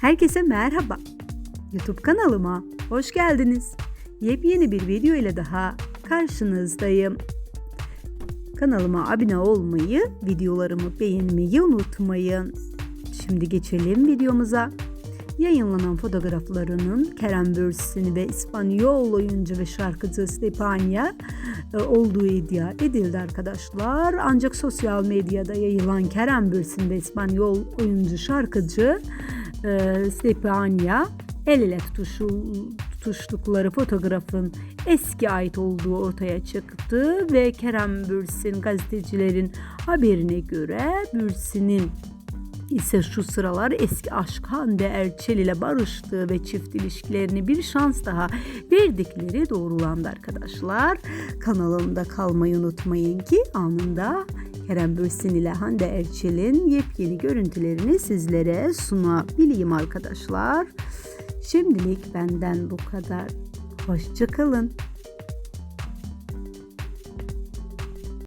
Herkese merhaba. YouTube kanalıma hoş geldiniz. Yepyeni bir video ile daha karşınızdayım. Kanalıma abone olmayı, videolarımı beğenmeyi unutmayın. Şimdi geçelim videomuza. Yayınlanan fotoğraflarının Kerem Bürsin'i ve İspanyol oyuncu ve şarkıcı Stepania e, olduğu iddia edildi arkadaşlar. Ancak sosyal medyada yayılan Kerem Bürsin ve İspanyol oyuncu şarkıcı e, Stepania el ele tutuşu, tutuştukları fotoğrafın eski ait olduğu ortaya çıktı ve Kerem Bürsin gazetecilerin haberine göre Bürsin'in ise şu sıralar eski aşk Hande Erçel ile barıştığı ve çift ilişkilerini bir şans daha verdikleri doğrulandı arkadaşlar. Kanalımda kalmayı unutmayın ki anında Kerem Bürsin ile Hande Erçel'in yepyeni görüntülerini sizlere sunabileyim arkadaşlar. Şimdilik benden bu kadar. Hoşçakalın.